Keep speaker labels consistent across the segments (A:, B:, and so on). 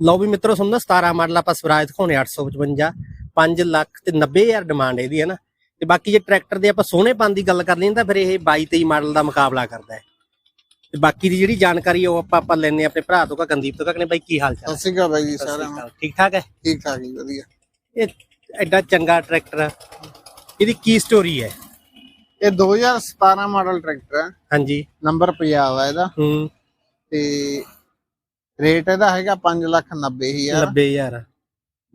A: ਲਓ ਵੀ ਮਿੱਤਰੋ ਸੁਣਨਾ 17 ਮਾਡਲ ਆਪਾਂ ਸਵਰਾਜ ਦਿਖਾਉਣੇ 855 5 ਲੱਖ ਤੇ 90000 ਡਿਮਾਂਡ ਇਹਦੀ ਹੈ ਨਾ? ਤੇ ਬਾਕੀ ਜੇ ਟਰੈਕਟਰ ਦੇ ਆਪਾਂ ਸੋਹਣੇਪਨ ਦੀ ਗੱਲ ਕਰ ਲਈ ਤਾਂ ਫਿਰ ਇਹ 22 23 ਮਾਡਲ ਦਾ ਮੁਕਾਬਲਾ ਕਰਦਾ ਹੈ। ਤੇ ਬਾਕੀ ਦੀ ਜਿਹੜੀ ਜਾਣਕਾਰੀ ਉਹ ਆਪਾਂ ਆਪਾਂ ਲੈਣੇ ਆਪਣੇ ਭਰਾ ਤੋਂ ਕਾ ਗੰਦੀਪ ਤੋਂ ਕਾ ਕਹਿੰਦੇ ਬਾਈ ਕੀ ਹਾਲ ਚਾਲ
B: ਸਤਿ ਸ਼੍ਰੀ ਅਕਾਲ ਬਾਈ ਜੀ ਸਾਰਿਆਂ
A: ਠੀਕ ਠਾਕ ਹੈ?
B: ਠੀਕ ਠਾਕ ਜੀ ਵਧੀਆ।
A: ਇਹ ਐਡਾ ਚੰਗਾ ਟਰੈਕਟਰ। ਇਹਦੀ ਕੀ ਸਟੋਰੀ ਹੈ?
B: ਇਹ 2017 ਮਾਡਲ ਟਰੈਕਟਰ ਹੈ।
A: ਹਾਂਜੀ।
B: ਨੰਬਰ ਪੰਜਾਬ ਹੈ ਇਹਦਾ।
A: ਹੂੰ।
B: ਤੇ ਰੇਟ ਇਹਦਾ ਹੈਗਾ 5 ਲੱਖ 90 ਹਜ਼ਾਰ।
A: 90000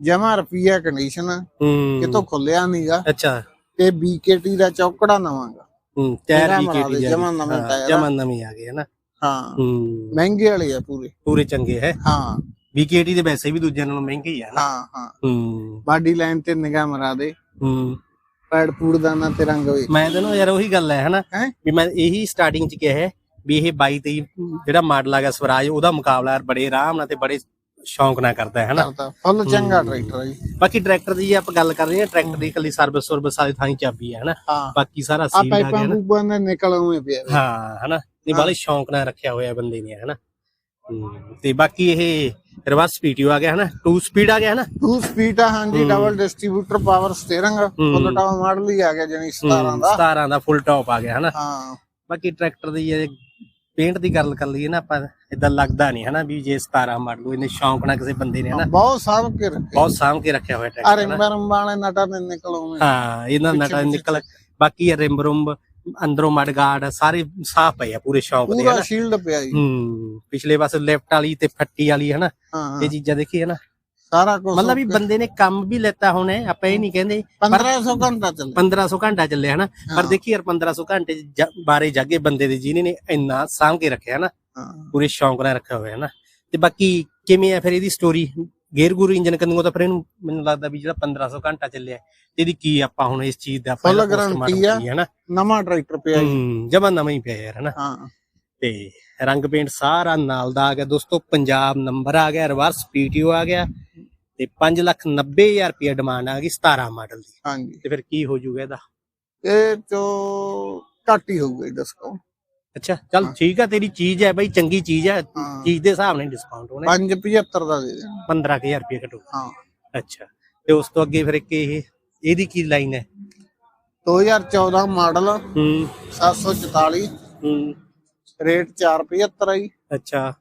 B: ਜਮਾ ਰੁਪਈਆ ਕੰਡੀਸ਼ਨ
A: ਹੂੰ।
B: ਕਿਤੋਂ ਖੁੱਲਿਆ ਨਹੀਂਗਾ
A: ਅੱਛਾ।
B: ਤੇ BKT ਦਾ ਚੌਕੜਾ ਨਵਾਂਗਾ।
A: ਹੂੰ ਟਾਇਰ ਕਿਹੜੀ
B: ਜਮਾਂ ਨਵੇਂ ਟਾਇਰ।
A: ਜਮਾ ਨਵੇਂ ਆ ਗਏ ਹੈ ਨਾ
B: ਹਾਂ।
A: ਹੂੰ।
B: ਮਹਿੰਗੇ ਵਾਲੇ ਆ ਪੂਰੇ।
A: ਪੂਰੇ ਚੰਗੇ ਹੈ।
B: ਹਾਂ।
A: ਦੇ ਵੈਸੇ ਵੀ ਦੂਜਿਆਂ ਨਾਲੋਂ ਮਹਿੰਗੇ ਹੀ ਆ ਨਾ
B: ਹਾਂ ਹਾਂ।
A: ਹੂੰ।
B: ਬਾਡੀ ਲਾਈਨ ਤੇ ਨਿਗਾਹ ਮਰਾ ਦੇ।
A: ਹੂੰ।
B: ਪੈੜ ਪੂੜ ਦਾ ਨਾ ਤੇ ਰੰਗ ਵੇ
A: ਮੈਂ ਤੈਨੂੰ ਯਾਰ ਉਹੀ ਗੱਲ ਹੈ ਹਨਾ? ਵੀ ਮੈਂ ਇਹੀ ਸਟਾਰਟਿੰਗ ਚ ਕਿਹਾ ਹੈ ਵੀ ਇਹ 22 23 ਜਿਹੜਾ ਮਾਡਲ ਆ ਗਿਆ ਸਵਰਾਜ ਉਹਦਾ ਮੁਕਾਬਲਾ ਬੜੇ ਆਰਾਮ ਨਾਲ ਤੇ ਬੜੇ ਸ਼ੌਂਕ ਨਾਲ ਕਰਦਾ ਹੈ ਹਨਾ
B: ਕਰਦਾ ਫੁੱਲ ਚੰਗਾ ਟਰੈਕਟਰ ਹੈ ਜੀ।
A: ਬਾਕੀ ਟਰੈਕਟਰ ਦੀ ਜੇ ਆਪਾਂ ਗੱਲ ਕਰ ਰਹੇ ਹਾਂ ਟਰੈਕਟਰ ਦੀ ਇਕੱਲੀ ਸਰਵਿਸ ਸਰਵਿਸ ਵਾਲੀ ਥਾਂ ਹੀ ਚਾਬੀ ਹੈ ਹਨਾ
B: ਹਾਂ।
A: ਬਾਕੀ ਸਾਰਾ
B: ਆ
A: ਸੀਲ ਆ ਗਿਆ
B: ਪਾਈਪਾਂ
A: ਨਾ।
B: ਪੂਪਾਂ ਦੇ ਨਿਕਲ ਆਉਏ ਪਿਆ।
A: ਹਾਂ ਹਨਾ ਇਹ ਬੜੇ ਸ਼ੌਂਕ ਨਾਲ ਰੱਖਿਆ ਹੋਇਆ ਬੰਦੇ ਨੇ ਹਨਾ ਹੂੰ, ਤੇ ਬਾਕੀ ਇਹ ਰਿਵਰਸ ਪੀਟੀਓ ਆ ਗਿਆ ਹਨਾ 2 ਸਪੀਡ ਆ ਗਿਆ ਹਨਾ
B: ਟੂ ਸਪੀਡ ਆ ਹਾਂਜੀ double distributor power steering full top model ਹੀ ਆ ਗਿਆ ਜਾਨੀ 17 ਦਾ।
A: 17 ਦਾ ਫੁੱਲ ਟੌਪ ਆ ਗਿਆ ਹਨਾ
B: ਹਾਂ।
A: ਬਾਕੀ ਟਰੈਕਟਰ ਦੀ ਜੇ ਪੇਂਟ ਦੀ ਗੱਲ ਕਰ ਲਈਏ ਨਾ ਆਪਾਂ ਇਦਾਂ ਲੱਗਦਾ ਨਹੀਂ ਹਨਾ ਵੀ ਜੇ 17 ਮਾਡਲ ਇਹਨੇ ਸ਼ੌਂਕ ਨਾਲ ਕਿਸੇ ਬੰਦੇ ਨੇ ਹਨਾ।
B: ਬਹੁਤ ਸਾਂਭ ਕੇ ਰੱਖੇ
A: ਬਹੁਤ ਸਾਂਭ ਕੇ ਰੱਖਿਆ ਹੋਇਆ ਟਰੈਕਟਰ
B: ਰਿੰਗ ਬਰਮ ਵਾਲੇ ਨਟਾਂ ਦੇ ਨਿਕਲ ਆਉਏ
A: ਹਾਂ ਇਹਨਾਂ ਨਟਾ ਨਿਕਲ ਬਾਕੀ ਰਿੰਬ ਰੁੰਬ ਅੰਦਰੋਂ ਮਡ ਗਾਰਡ ਸਾਰੇ ਸਾਫ਼ ਪਏ ਆ ਪੂਰੇ ਸ਼ੌਂਕ ਦੇ
B: ਪੂਰਾ
A: ਹਨਾ।
B: ਸ਼ੀਲਡ ਪਿਆ ਜੀ।
A: ਹੂੰ ਪਿਛਲੇ ਪਾਸੇ ਲੈਫਟ ਵਾਲੀ ਤੇ ਫੱਟੀ ਵਾਲੀ ਹਨਾ। ਇਹ ਚੀਜ਼ਾਂ ਦੇਖੀ ਹਨਾ।
B: ਸਾਰਾ ਕੁਝ
A: ਮਤਲਬ ਵੀ ਬੰਦੇ ਨੇ ਕੰਮ ਵੀ ਲੈਤਾ ਹੋਣਾ ਹੈ, ਆਪਾਂ ਇਹ ਨਹੀਂ ਕਹਿੰਦੇ
B: 1500 ਘੰਟਾ ਚੱਲੇ
A: 1500 ਘੰਟਾ ਚੱਲਿਆ ਹਨਾ? ਪਰ ਦੇਖੀ ਯਾਰ 1500 ਘੰਟੇ 'ਚ ਜਾ- ਬਾਰੇ ਜਾਗੇ ਬੰਦੇ ਦੇ ਜਿਹਨੇ ਨੇ ਇੰਨਾ ਸਾਂਭ ਕੇ ਰੱਖਿਆ ਨਾ
B: ਹਾਂ।
A: ਪੂਰੇ ਸ਼ੌਂਕ ਨਾਲ ਰੱਖਿਆ ਹੋਇਆ ਨਾ ਤੇ ਬਾਕੀ ਕਿਵੇਂ ਆ ਫਿਰ ਇਹਦੀ ਸਟੋਰੀ ਗੇਅਰ ਗੁਰੂ ਇੰਜਨ ਕੰਨੂ ਤਾਂ ਫਿਰ ਇਹਨੂੰ ਮੈਨੂੰ ਲੱਗਦਾ ਵੀ ਜਿਹੜਾ 1500 ਘੰਟਾ ਚੱਲਿਆ ਤੇ ਇਹਦੀ ਕੀ ਆਪਾਂ ਹੁਣ ਇਸ ਚੀਜ਼ ਦਾ
B: Full guarantee ਆ।
A: ਹਨਾ?
B: ਨਵਾਂ ਟਰੈਕਟਰ ਪਿਆ ਜੀ।
A: ਹੂੰ ਜਮਾ ਨਵਾਂ ਹੀ ਪਿਆ ਯਾਰ ਹਨਾ?
B: ਹਾਂ।
A: ਤੇ ਰੰਗ ਪੇਂਟ ਸਾਰਾ ਨਾਲ ਦਾ ਆ ਗਿਆ ਦੋਸਤੋ ਪੰਜਾਬ ਨੰਬਰ ਆ ਗਿਆ ਰਿਵਰਸ ਪੀਟੀਓ ਆ ਗਿਆ ਤੇ 5 ਲੱਖ 90 ਹਜ਼ਾਰ ਰੁਪਏ ਡਿਮਾਂਡ ਆ ਗਈ 17 ਮਾਡਲ ਦੀ।
B: ਹਾਂਜੀ।
A: ਤੇ ਫਿਰ ਕੀ ਹੋ ਜਾਊਗਾ ਇਹਦਾ?
B: ਇਹ ਤੋਂ ਘੱਟ ਹੀ ਹੋਊਗਾ ਡਿਸਕਾਊਂਟ
A: ਅੱਛਾ ਚੱਲ ਠੀਕ ਆ ਤੇਰੀ ਚੀਜ਼ ਹੈ ਬਈ ਚੰਗੀ ਚੀਜ਼ ਹੈ
B: ਹਾਂ।
A: ਚੀਜ਼ ਦੇ ਹਿਸਾਬ ਨਾਲ ਡਿਸਕਾਊਂਟ ਹੋਣਾ।
B: 575 ਦਾ ਦੇ ਦੇਣਾ
A: 15000 ਰੁਪਏ ਘਟੋ।
B: ਹਾਂ।
A: ਅੱਛਾ ਤੇ ਉਸ ਤੋਂ ਅੱਗੇ ਫਿਰ ਇੱਕ ਇਹ ਇਹਦੀ ਕੀ ਲਾਈਨ ਹੈ?
B: 2014 ਮਾਡਲ
A: ਹੂੰ।
B: 744
A: ਹੂੰ।
B: ਰੇਟ 475 ਆ ਜੀ।
A: ਅੱਛਾ।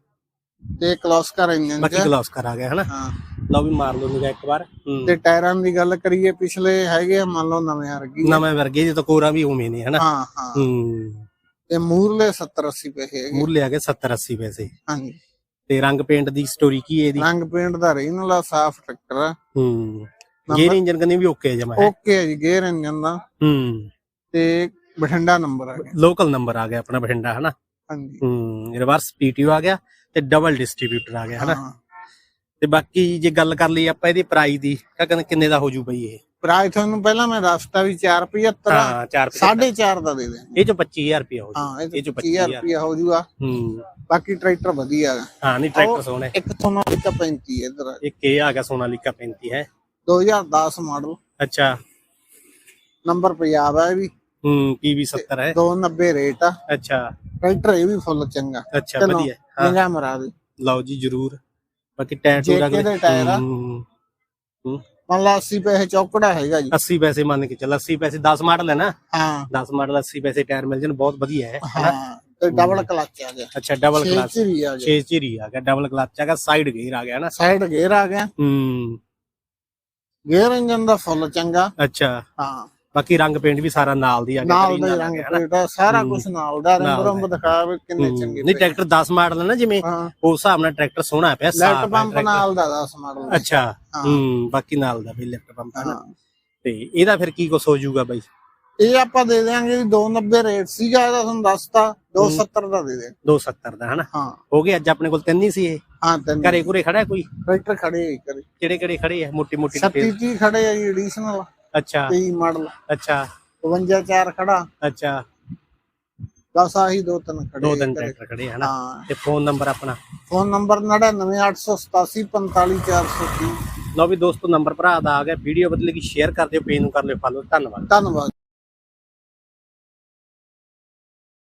B: ਤੇ ਕਲੋਸਕਰ ਇੰਜਨ
A: ਬਾਕੀ ਗਲਾਸ ਕਰ ਆ ਗਿਆ ਹਨਾ?
B: ਹਾਂ।
A: ਲਓ ਵੀ ਮਾਰ ਲਓ ਨਿਗਾ ਇੱਕ ਵਾਰ। ਹੂੰ।
B: ਤੇ ਟਾਇਰਾਂ ਦੀ ਗੱਲ ਕਰੀਏ ਪਿਛਲੇ ਹੈਗੇ ਆ, ਮੰਨ ਲਓ ਨਵੇਂ ਵਰਗੀ।
A: ਨਵੇਂ ਵਰਗੇ ਜੇ ਤਾਂ ਕੋਰਾ ਵੀ ਉਵੇਂ ਨੇ ਹਨਾ?
B: ਹਾਂ ਹਾਂ।
A: ਹੂੰ।
B: ਤੇ ਮੂਰਲੇ 70 80 ਪੈਸੇ ਹੈਗੇ।
A: ਮੁੱਲ ਆ ਗਏ 70 80 ਪੈਸੇ।
B: ਹਾਂਜੀ।
A: ਤੇ ਰੰਗ ਪੇਂਟ ਦੀ ਸਟੋਰੀ ਕੀ ਹੈ ਇਹਦੀ?
B: ਰੰਗ ਪੇਂਟ ਦਾ ਰੀਨਲਾ ਸਾਫ਼ ਟਰੈਕਟਰ ਆ
A: ਹੂੰ ਗੇਅਰ ਇੰਜਨ ਕੰਨੀ ਵੀ ਓਕੇ ਜਮਾ ਹੈ?
B: ਓਕੇ ਹੈ ਜੀ ਗੇਅਰ ਇੰਜਨ ਦਾ।
A: ਹੂੰ।
B: ਤੇ ਬਠਿੰਡਾ ਨੰਬਰ ਆ ਗਿਆ।
A: ਲੋਕਲ ਨੰਬਰ ਆ ਗਿਆ ਆਪਣਾ ਬਠਿੰਡਾ ਹਨਾ?
B: ਹਾਂਜੀ।
A: ਹੂੰ ਰਿਵਰਸ ਪੀਟੀਓ ਆ ਗਿਆ ਤੇ ਡਬਲ ਡਿਸਟ੍ਰੀਬਿਊਟਰ ਆ ਗਿਆ ਹਨਾ?
B: ਹਾਂ।
A: ਤੇ ਬਾਕੀ ਜੇ ਗੱਲ ਕਰ ਲਈ ਆਪਾਂ ਇਹਦੀ ਪ੍ਰਾਈਸ ਦੀ ਕਹਿੰਦੇ ਕਿੰਨੇ ਦਾ ਹੋ ਜੂ ਬਈ ਇਹ?
B: ਪ੍ਰਾਈਸ ਤੁਹਾਨੂੰ ਪਹਿਲਾਂ ਮੈਂ ਦੱਸਤਾ ਵੀ 475
A: ਹਾਂ 4
B: 4.5 ਦਾ ਦੇ ਦੇ
A: ਇਹ ਚ 25000 ਰੁਪਏ ਹੋ ਜੂ
B: ਹਾਂ
A: ਇਹ ਚ
B: 25000 ਰੁਪਇਆ ਹੋ ਜੂਗਾ
A: ਹੂੰ।
B: ਬਾਕੀ ਟਰੈਕਟਰ ਵਧੀਆ ਹੈ
A: ਹਾਂ ਨਹੀਂ ਟਰੈਕਟਰ ਸੋਹਣਾ ਹੈ।
B: ਇੱਕ ਇੱਕ 35 ਇਧਰ।
A: ਇੱਕ ਇਹ ਆ ਗਿਆ ਸੋਨਾਲੀਕਾ 35 ਹੈ?
B: 2010 ਮਾਡਲ
A: ਅੱਛਾ।
B: ਨੰਬਰ ਪੰਜਾਬ ਹੈ ਵੀ।
A: ਹੂੰ ਪੀਵੀ 70 ਹੈ।
B: 290 ਰੇਟ ਆ।
A: ਅੱਛਾ।
B: ਟਰੈਕਟਰ ਇਹ ਵੀ ਫੁੱਲ ਚੰਗਾ।
A: ਅੱਛਾ ਵਧੀਆ। ਹਾਂ।
B: ਨਿਗਾਹ ਮਰਾ ਦੇ।
A: ਲਓ ਜੀ ਜਰੂਰ। ਬਾਕੀ ਟਾਇਰ ਟੂਰ
B: ਦੇ ਟਾਇਰ ਆ। ਮੰਨ ਲਾ 80 ਪੈਸੇ ਚੌਕੜਾ ਹੈਗਾ ਜੀ।
A: 80 ਪੈਸੇ ਮੰਨ ਕੇ ਚੱਲ 80 ਪੈਸੇ 10 ਮਾਡਲ ਹੈ ਨਾ?
B: ਹਾਂ।
A: 10 ਮਾਡਲ 80 ਪੈਸੇ ਟਾਇਰ ਮਿਲ ਜਾਣ ਬਹੁਤ ਵਧੀਆ ਹੈ
B: ਹਾਂ ਤੇ ਡਬਲ ਕਲਚ ਆ ਗਿਆ।
A: ਅੱਛਾ ਡਬਲ ਕਲਚ
B: ਚਿਰੀ ਆ ਗਿਆ।
A: 6 ਚਿਰੀ ਆ ਗਿਆ ਡਬਲ ਕਲਚ ਆ ਗਿਆ ਸਾਈਡ ਗੇਅਰ ਆ ਗਿਆ ਨਾ?
B: ਸਾਈਡ ਗੇਅਰ ਆ ਗਿਆ।
A: ਹੂੰ।
B: ਗੇਅਰ ਇੰਜਨ ਦਾ ਫੁੱਲ ਚੰਗਾ।
A: ਅੱਛਾ।
B: ਹਾਂ।
A: ਬਾਕੀ ਰੰਗ ਪੇਂਟ ਵੀ ਸਾਰਾ ਨਾਲ ਦੀ ਆ ਗਿਆ
B: ਨਾਲ ਦਾ
A: ਆ
B: ਰੰਗ। ਪਲੇਟ ਆ ਸਾਰਾ ਕੁਝ ਨਾਲ ਦਾ ਰੰਗ ਰੰਗ ਦਿਖਾਵੇ ਕਿੰਨੇ ਚੰਗੇ
A: ਨਹੀਂ ਟਰੈਕਟਰ 10 ਮਾਡਲ ਨਾ ਜਿਵੇਂ ਉਸ ਹਿਸਾਬ ਨਾਲ ਟਰੈਕਟਰ ਸੋਹਣਾ ਪਿਆ
B: ਲੈਫਟ
A: ਸਾਫ਼ ਹੈ
B: ਪੰਪ। ਨਾਲ ਦਾ 10 ਮਾਡਲ
A: ਅੱਛਾ
B: ਹਾਂ।
A: ਬਾਕੀ ਨਾਲ ਦਾ ਵੀ ਲੈਫਟ ਪੰਪ ਨਾ।
B: ਹਾਂ।
A: ਤੇ ਇਹਦਾ ਫਿਰ ਕੀ ਕੁਛ ਹੋ ਜਾਊਗਾ ਬਾਈ?
B: ਇਹ ਆਪਾਂ ਦੇ ਦੇਾਂਗੇ ਜੀ 290 ਰੇਟ ਸੀਗਾ ਇਹਦਾ ਤੁਹਾਨੂੰ ਦੱਸਤਾ 270 ਦਾ ਦੇ ਦੇ
A: 270 ਦਾ ਹਨਾ?
B: ਹਾਂ।
A: ਹੋ ਗਿਆ ਅੱਜ ਆਪਣੇ ਕੋਲ ਤਿੰਨ ਹੀ ਸੀ ਇਹ।
B: ਹਾਂ ਤਿੰਨ
A: ਘਰੇ ਘੁਰੇ ਖੜਾ ਕੋਈ?
B: ਟਰੈਕਟਰ ਖੜੇ
A: ਕਿਹੜੇ ਕਿਹੜੇ ਖੜੇ ਆ? ਮੋਟੀ ਮੋਟੀ
B: 36 30 ਖੜੇ ਆ ਜੀ ਐਡੀਸ਼ਨਲ
A: ਅੱਛਾ।
B: 23 ਮਾਡਲ।
A: ਅੱਛਾ।
B: 52 ਚਾਰ ਖੜਾ।
A: ਅੱਛਾ।
B: ਬਸ ਆਹੀ ਦੋ ਤਿੰਨ ਖੜੇ
A: ਦੋ ਤਿੰਨ। ਟਰੈਕਟਰ ਖੜੇ ਹਨਾ? ਤੇ ਫੋਨ ਨੰਬਰ ਆਪਣਾ?
B: ਫੋਨ ਨੰਬਰ 99887 45430
A: ਲਓ ਵੀ ਦੋਸਤੋ ਨੰਬਰ ਭਰਾ ਦਾ ਆ ਗਿਆ। ਵੀਡੀਓ ਬਦਲੇ ਕੀ ਸ਼ੇਅਰ ਕਰ ਦਿਓ ਪੇਜ ਨੂੰ ਕਰ ਲਿਓ ਫਾਲੋ ਧੰਨਵਾਦ।
B: ਧੰਨਵਾਦ।